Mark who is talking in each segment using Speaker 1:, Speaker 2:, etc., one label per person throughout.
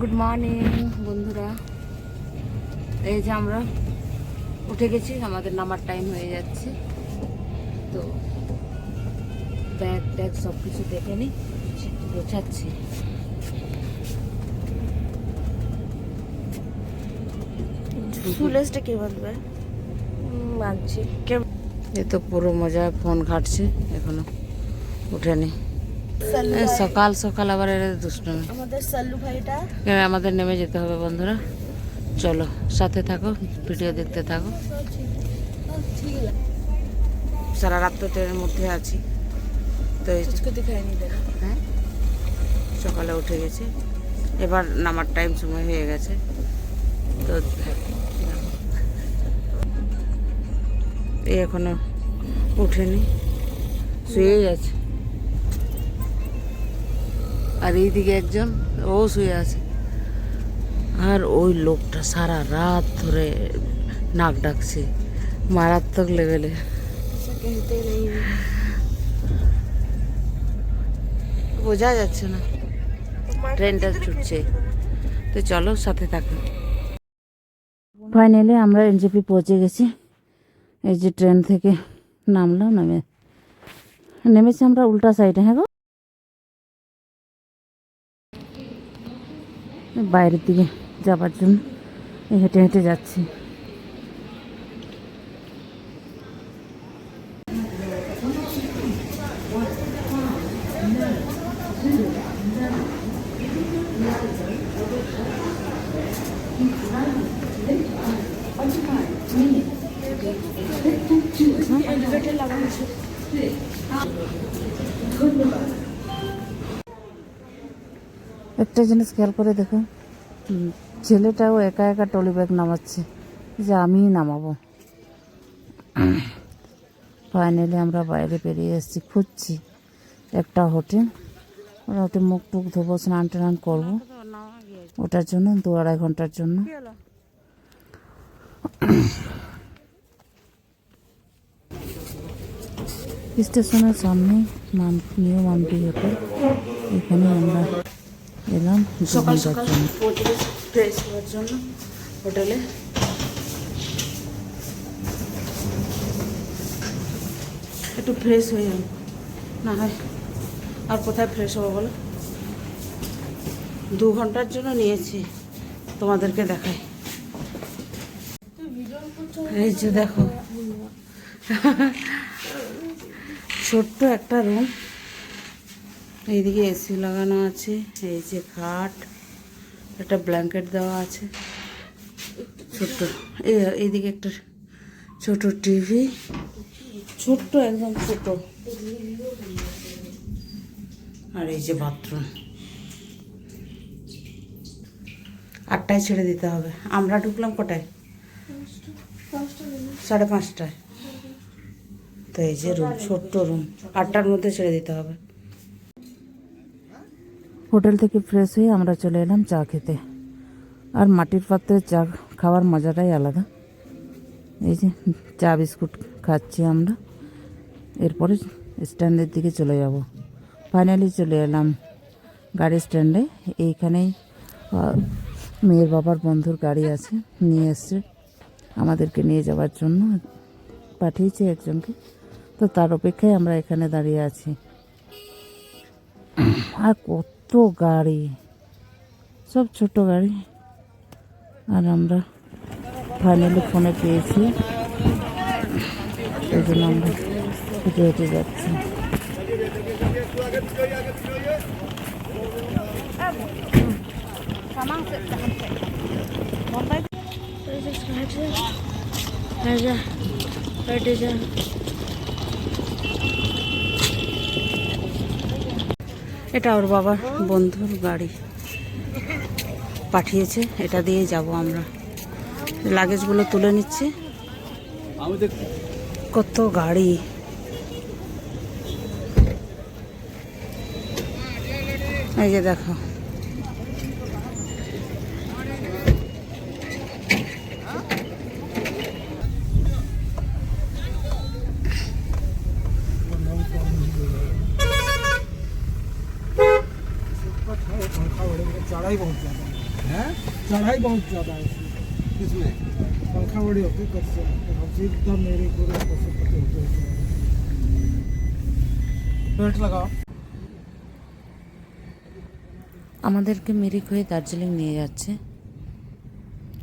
Speaker 1: Good morning বন্ধুরা। এই যে আমরা উঠে গেছি আমাদের নামার টাইম হয়ে যাচ্ছে। তো ব্যাগ ট্যাগ সব কিছু দেখে নিই গোছাচ্ছি।
Speaker 2: ফুলেসটা কে বাঁধবে? বাঁধছি। কে
Speaker 1: এ তো পুরো মজা ফোন ঘাটছে এখনও। উঠেনি সকাল সকাল আবার এর দুষ্টমি।
Speaker 2: আমাদের সাল্লু ভাইটা।
Speaker 1: আমাদের নেমে যেতে হবে বন্ধুরা। চলো সাথে থাকো ভিডিও দেখতে থাকো। সারা রাত তো ট্রেনের মধ্যে আছি। তো হ্যাঁ? সকালে উঠে গেছে। এবার নামার টাইম সময় হয়ে গেছে। তো এই এখনও উঠেনি। শুয়েই আছে। আর এইদিকে একজন, ও শুয়ে আছে। আর ওই লোকটা সারা রাত ধরে নাক ডাকছে, মারাত্মক লেভেলে। বোঝা যাচ্ছে না, ট্রেনটা ছুটছে। তো চলো সাথে থাকো। ফাইনালি আমরা এনজেপি পৌঁছে গেছি। এই যে ট্রেন থেকে নামলাম, নামে, নেমেছি আমরা উল্টা সাইডে হ্যাঁ গো? বাইরের দিকে যাবার জন্য। হেঁটে হেঁটে যাচ্ছি।
Speaker 2: ধন্যবাদ।
Speaker 1: একটা জিনিস খেয়াল করে দেখো। ছেলেটাও একা একা টলি ব্যাগ নামাচ্ছে যে আমিই নামাবো। ফাইনালি আমরা বাইরে বেরিয়ে এসেছি, খুঁজছি একটা হোটেল ওরা ওটা মুখ টুক ধোবো, স্নান টান করব। ওটার জন্য, দু আড়াই ঘণ্টার জন্য। স্টেশনের সামনে মান নিউ মান্টি হোটেল এখানে আমরা এলাম
Speaker 2: সকাল সকাল গেছি ফ্রেশ হওয়ার জন্য হোটেলে। একটু ফ্রেশ হয়ে যাব। না হয় আর কোথায় ফ্রেশ হব বলো? দু ঘণ্টার জন্য নিয়েছি তোমাদেরকে দেখাই। এই যে দেখো ছোট্ট একটা রুম এইদিকে এসি লাগানো আছে, এই যে খাট, একটা ব্ল্যাঙ্কেট দেওয়া আছে, ছোট্ট, এই- এইদিকে একটা ছোট টিভি ছোট্ট একদম ছোট। আর এই যে বাথরুম আটটায় ছেড়ে দিতে হবে। আমরা ঢুকলাম কটায়? সাড়ে পাঁচটায়। তো এই যে রুম ছোট্ট রুম আটটার মধ্যে ছেড়ে দিতে হবে।
Speaker 1: হোটেল থেকে ফ্রেশ হয়ে আমরা চলে এলাম চা খেতে। আর মাটির পাত্রে চা খাওয়ার মজাটাই আলাদা। এই যে চা বিস্কুট খাচ্ছি আমরা। এরপরে স্ট্যান্ডের দিকে চলে যাব। ফাইনালি চলে এলাম গাড়ি স্ট্যান্ডে। এইখানেই মেয়ের বাবার বন্ধুর গাড়ি আছে, নিয়ে এসছে আমাদেরকে নিয়ে যাওয়ার জন্য। পাঠিয়েছে একজনকে। তো তার অপেক্ষায় আমরা এখানে দাঁড়িয়ে আছি। আর কত গাড়ি। সব ছোট গাড়ি। আর আমরা ফাইনালি ফোনে পেয়েছি। এই জন্য আমরা হেঁটে হেঁটে যাচ্ছি। এটা ওর বাবার বন্ধুর গাড়ি। পাঠিয়েছে, এটা দিয়ে যাব আমরা। লাগেজগুলো তুলে নিচ্ছে। কত গাড়ি। এই যে দেখো
Speaker 3: चढ़ाई बहुत ज्यादा है है चढ़ाई बहुत ज्यादा है इसमें
Speaker 4: किसमें
Speaker 3: पंखा बड़ी होती कैसे हम एकदम मेरे पूरे कैसे पते होते बेल्ट लगाओ
Speaker 1: আমাদেরকে মিরিক হয়ে দার্জিলিং নিয়ে যাচ্ছে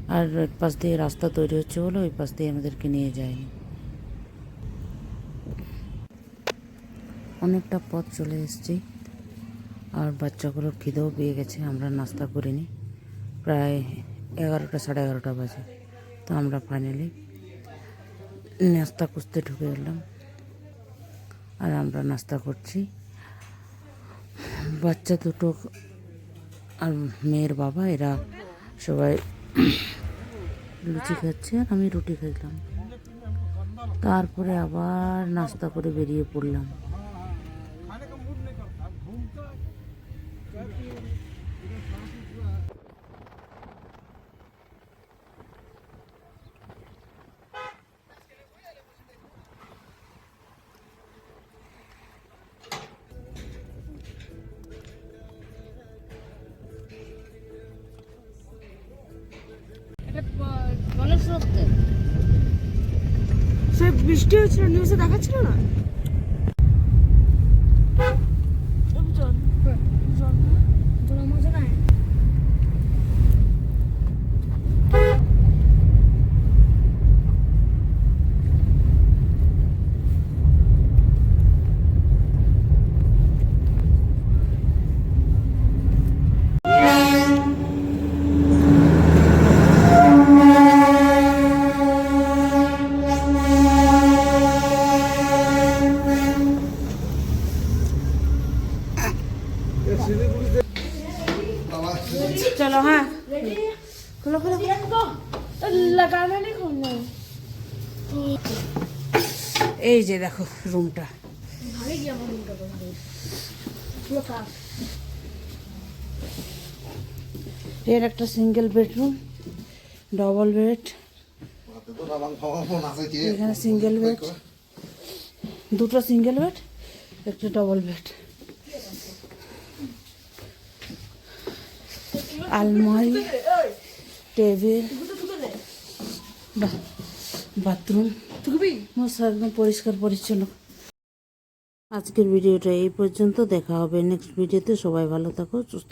Speaker 1: আর এক পাশ দিয়ে রাস্তা তৈরি হচ্ছে বলে ওই পাশ দিয়ে আমাদেরকে নিয়ে যায়নি অনেকটা পথ চলে এসেছি আর বাচ্চাগুলোর খিদেও পেয়ে গেছে, আমরা নাস্তা করিনি। প্রায় এগারোটা, সাড়ে এগারোটা বাজে। তো আমরা ফাইনালি নাস্তা খুঁজতে ঢুকে এলাম আর আমরা নাস্তা করছি। বাচ্চা দুটো আর মেয়ের বাবা, এরা সবাই লুচি খাচ্ছে আর আমি রুটি খাইলাম। তারপরে আবার নাস্তা করে বেরিয়ে পড়লাম।
Speaker 5: বৃষ্টি হয়েছিল নিউজে দেখাচ্ছিল না মজা নাই খোলো খোলো লাগানো নেই খুলনা
Speaker 2: এই যে দেখো রুমটা। এর একটা সিঙ্গেল বেডরুম ডবল বেড এখানে সিঙ্গেল বেড দুটো সিঙ্গেল বেড একটা ডবল বেড আলমারি টেবিল বাথরুম। মশা একদম পরিষ্কার পরিচ্ছন্ন। আজকের ভিডিওটা এই পর্যন্ত। দেখা হবে নেক্সট ভিডিওতে। সবাই ভালো থাকো সুস্থ